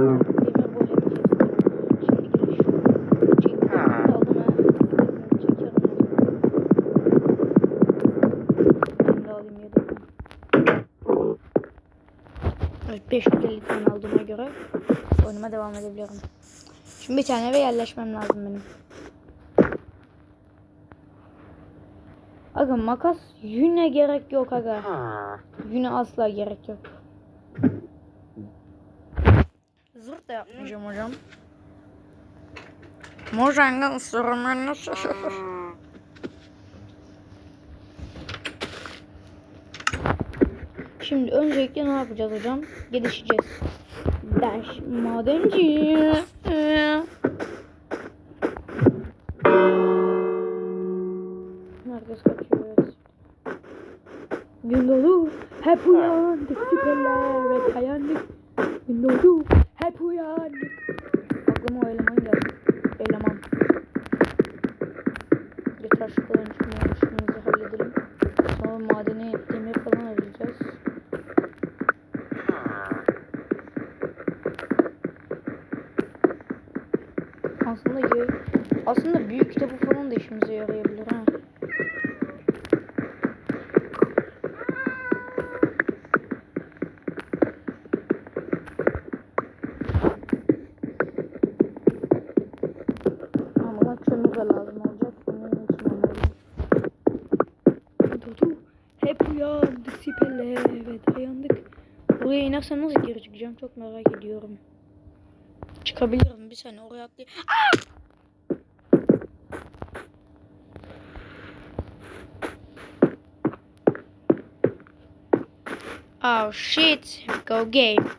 yedim. Evet 550 tane aldığıma göre oyunuma devam edebilirim. Şimdi bir tane eve yerleşmem lazım benim. Aga makas yüne gerek yok aga. Yüne asla gerek yok. Zırt da yapmayacağım hocam. Mojang'ın sorunlarını Şimdi öncelikle ne yapacağız hocam? Gelişeceğiz. Daş madenci. Herkes kaçıyor. Gün doğdu. Hep uyandık. Süperler ve kayandık. Gün doğdu. Hep uyandık. Aklıma o eleman geldi. Eleman. Bir taş kılıncımı işimizi halledelim. Sonra madeni demir falan arayacağız. Aslında aslında büyük kitabı falan da işimize yarayabilir İnersem nasıl geri çıkacağım çok merak ediyorum. Çıkabilirim bir saniye oraya atlayayım. Oh shit, go game.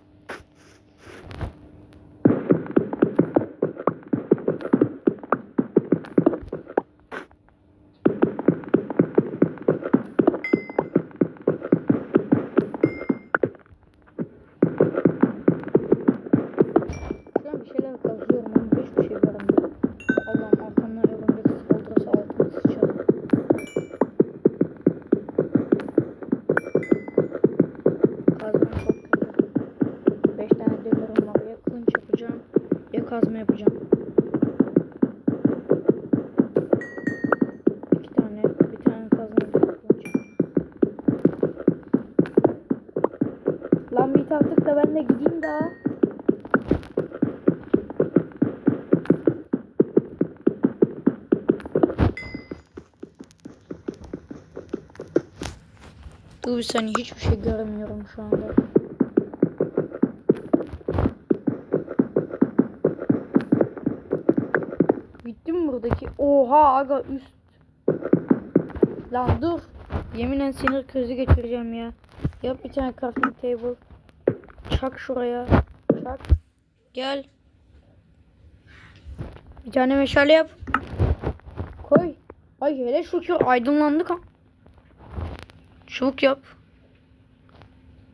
Kazma yapacağım. İki tane, bir tane kazma kılıç. Lan bir taktık da ben de gideyim daha. Dur bir saniye hiçbir şey göremiyorum şu anda. Oha aga üst. Lan dur. Yeminle sinir krizi geçireceğim ya. Yap bir tane crafting table. Çak şuraya. Çak. Gel. Bir tane meşale yap. Koy. Ay hele şükür aydınlandık ha. Çabuk yap.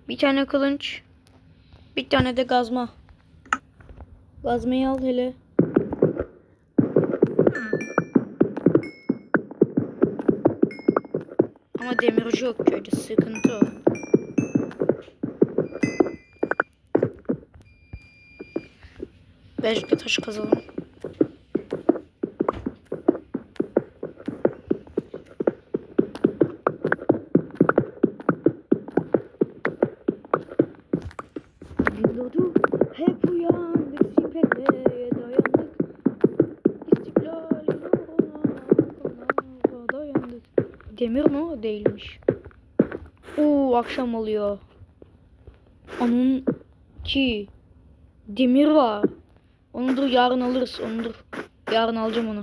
Bir tane kılınç. Bir tane de gazma. Gazmayı al hele. Ama demirci yok köyde. Sıkıntı o. Belki taş kazalım. Demir mi? Değilmiş. Oo akşam oluyor. Onun ki demir var. Onu dur yarın alırız. Onu dur. Yarın alacağım onu.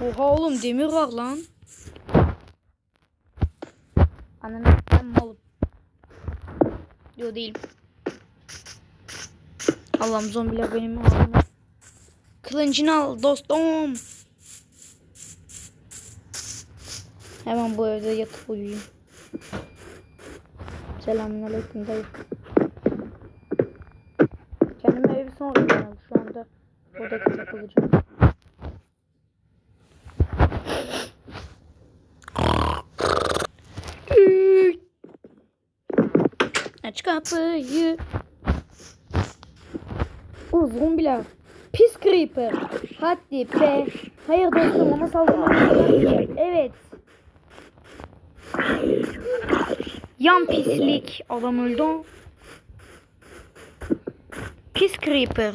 Oha oğlum demir var lan. Ananı ben malım. Yo değilim. Allah'ım zombiler benim ağzıma. Kılıncını al dostum. Hemen bu evde yatıp uyuyayım. Selamünaleyküm dayı. Kendime evi sonra yapacağım. Şu anda burada takılacağım. Çıkar kapıyı. O zombiler. Pis creeper. Hadi be. Hayır dostum ona saldırmamız Evet. Yan pislik. Adam öldü. Pis creeper.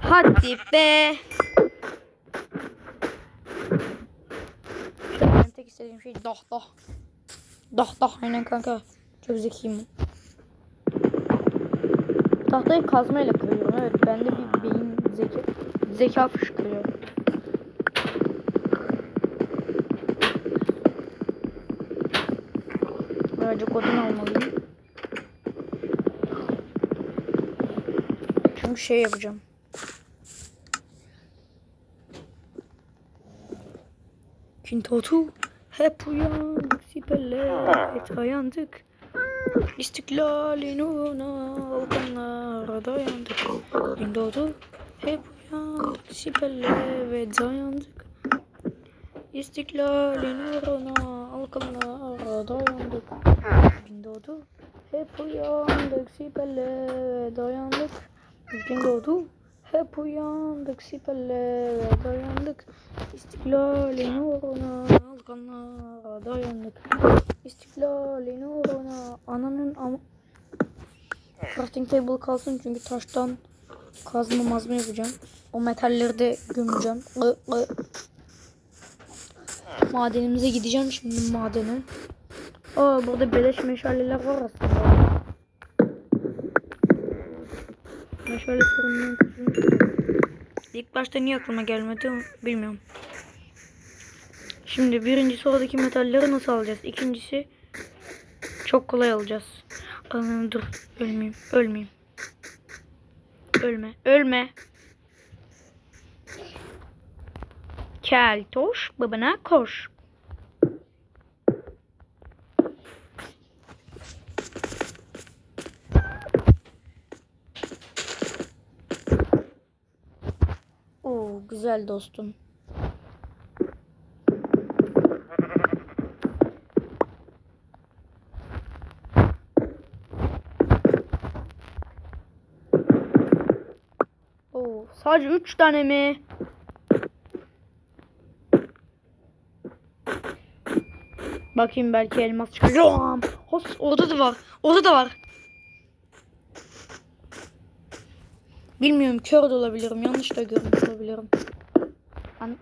Hadi be. Ben tek istediğim şey dah dah. Dah dah aynen kanka. Çok zekiyim. Tahtayı kazmayla kırıyorum. Evet bende bir beyin zeka zeka fışkırıyor. Birazcık odun almalıyım. Çünkü şey yapacağım. Kintotu hep uyandık siperle dayandık. İstiklalin uğruna volkanlara dayandık. Kintotu hep uyandık siperle ve dayandık. İstiklalin uğruna volkanlara dayandık. Gün doğdu hep uyandık siperle dayandık. Gün doğdu hep uyandık siperle dayandık. İstiklalin uğruna alkanlara dayandık. İstiklalin uğruna ananın am crafting table kalsın çünkü taştan kazma mazma yapacağım. O metalleri de gömeceğim. Madenimize gideceğim şimdi madene. Aa burada beleş meşaleler var aslında. Meşale çözümü. İlk başta niye aklıma gelmedi bilmiyorum. Şimdi birinci oradaki metalleri nasıl alacağız? İkincisi çok kolay alacağız. Aa, dur ölmeyeyim ölmeyeyim. Ölme ölme. Keltoş babana koş. Oo güzel dostum. Oo sadece 3 tane mi? Bakayım belki elmas çıkacağım. Hos orada da var. Orada da var. Bilmiyorum kör de olabilirim. Yanlış da görmüş olabilirim. Ben...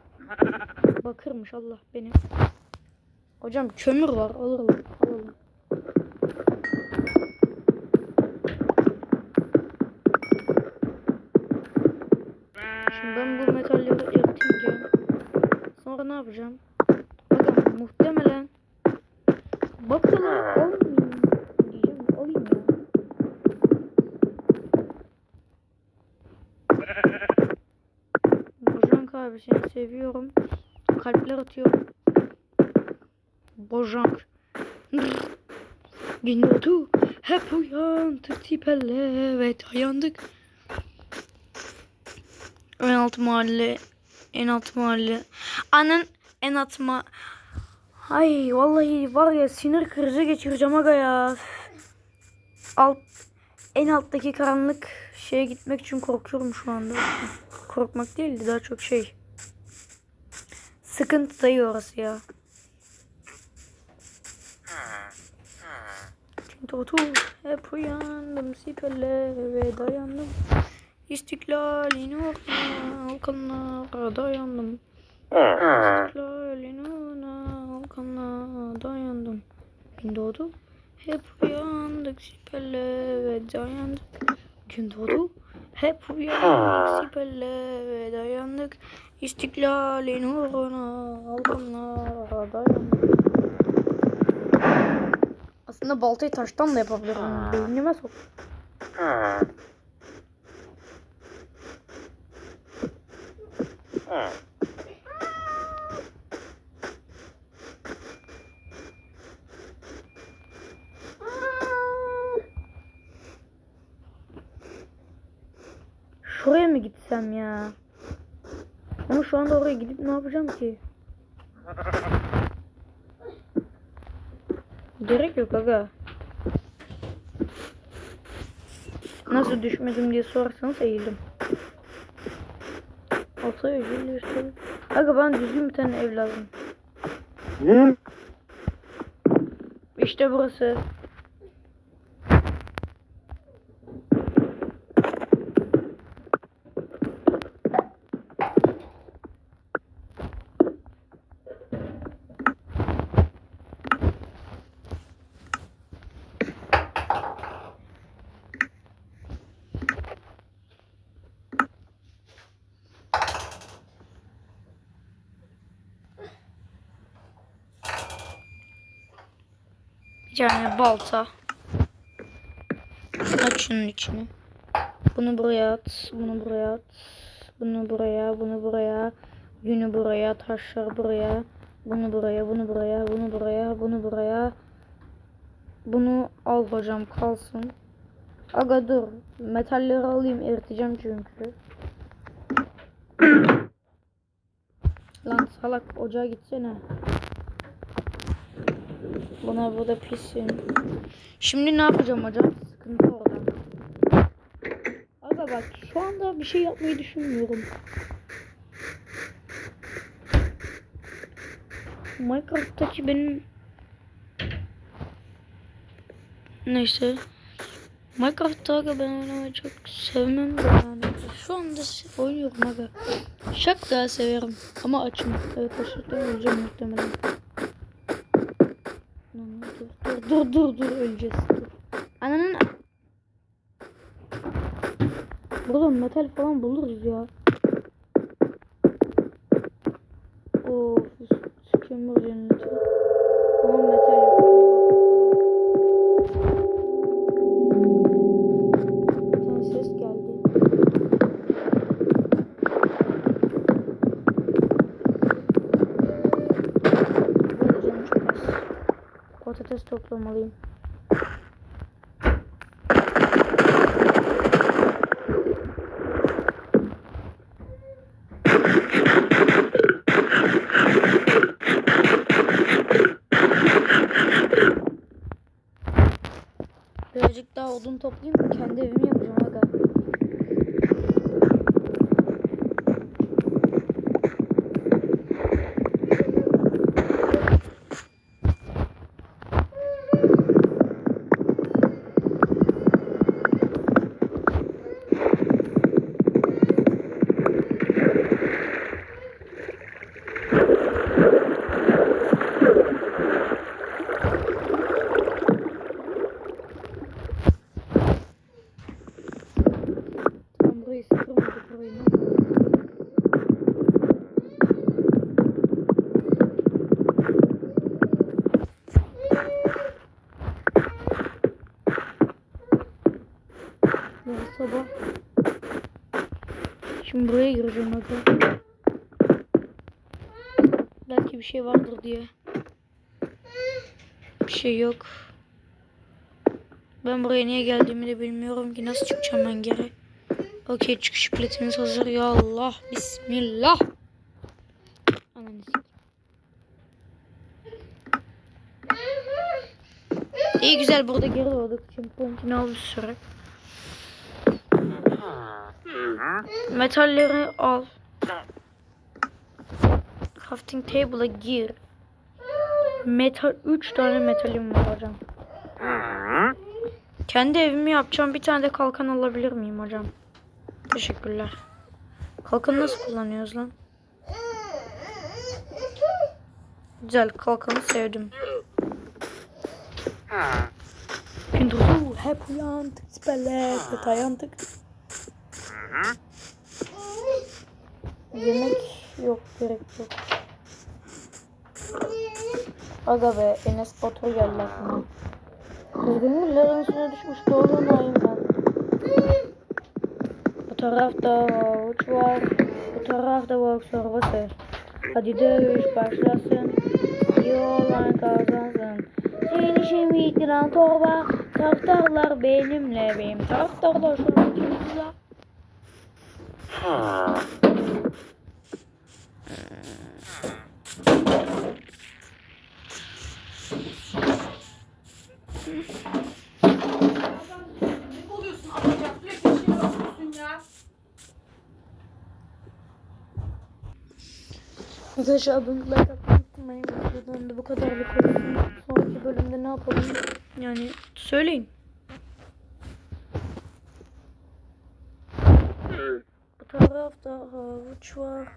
Bakırmış Allah beni. Hocam kömür var. Alalım. Alalım. Şimdi ben bu metalleri eriteceğim. Sonra ne yapacağım? Bakın muhtemelen bakalım Bojank abi seni seviyorum. Kalpler atıyorum. Bojank. Gün doğdu. Hep uyandık tipelle ve dayandık. En alt mahalle. En alt mahalle. Anın en alt ma... Ay vallahi var ya sinir krizi geçireceğim aga ya. Alt en alttaki karanlık şeye gitmek için korkuyorum şu anda. Korkmak değildi daha çok şey. Sıkıntı dayı orası ya. Çünkü otu hep uyandım siperle ve dayandım. İstiklalin uğruna halkanlara dayandım. İstiklalin uğruna halkanlara dayandım. Gün doğdu. Hep uyandık siperle ve dayandık. Gün doğdu. Hep uyandık siperle ve dayandık. İstiklalin uğruna halkanlara dayandık. Aslında baltayı taştan da yapabilirim. Beynime sok. Şuraya mı gitsem ya? Ama şu anda oraya gidip ne yapacağım ki? Gerek yok aga. Nasıl düşmedim diye sorarsanız eğildim. Altay öcüyle üstelik. Aga ben düzgün bir tane ev lazım. İşte burası. Tane balta. Aç şunun içini. Bunu buraya at. Bunu buraya at. Bunu buraya. Bunu buraya. Yünü buraya. Taşlar buraya. Bunu buraya. Bunu buraya. Bunu buraya. Bunu buraya. Bunu al hocam kalsın. Aga dur. Metalleri alayım eriteceğim çünkü. Lan salak ocağa gitsene. Buna burada pissin. Şimdi ne yapacağım hocam? Sıkıntı orada. Aga bak şu anda bir şey yapmayı düşünmüyorum. Minecraft'taki benim Neyse. Minecraft'ta aga ben oynamayı çok sevmem de yani. Şu anda oynuyorum aga. Şak daha severim. Ama açım. Evet açıkta öleceğim muhtemelen. Lan Dur dur dur dur dur öleceğiz. Dur. Ananın Burada metal falan buluruz ya. Of kömür toplamalıyım. Birazcık daha odun toplayayım. Kendi evimi yapacağım aga. Tam burayı sıkılmadık burayı. ne yapalım? Yarın sabah. Şimdi buraya gireceğim aga. Belki bir şey vardır diye. Bir şey yok. Ben buraya niye geldiğimi de bilmiyorum ki. Nasıl çıkacağım ben geri? Okey çıkış biletimiz hazır. Ya Allah. Bismillah. Ananı. İyi güzel burada geri doğduk. Checkpoint'ini al bir süre. Metalleri al. Crafting table'a gir. Metal 3 tane metalim var hocam. Kendi evimi yapacağım. Bir tane de kalkan alabilir miyim hocam? Teşekkürler. Kalkanı nasıl kullanıyoruz lan? Güzel kalkanı sevdim. Gündüzü hep uyandık. Spelek ve Yemek yok gerek yok. Aga be Enes Batur geldi aklıma. Kızgınların üstüne düşmüş doğrunayım ben. Bu tarafta avuç var. Bu tarafta bak sorbası. Hadi dövüş başlasın. İyi olan kazansın. Seni şimdi yitiren torba. Taraftarlar benimle. Benim taraftarlar şu an Arkadaşlar abonelikler unutmayın. Videodan da bu kadarlık olsun. Sonraki bölümde ne yapalım? Yani söyleyin. Havuç var.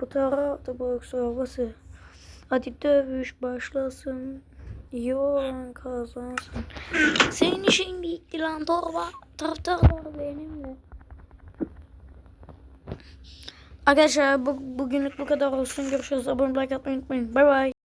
Bu tarafta balık çorbası. Hadi dövüş başlasın. İyi kazansın. Senin işin bitti lan torba. Taraftarlar benimle. Arkadaşlar bu, bugünlük bu kadar olsun. Görüşürüz. Abone olmayı unutmayın. Bay bay.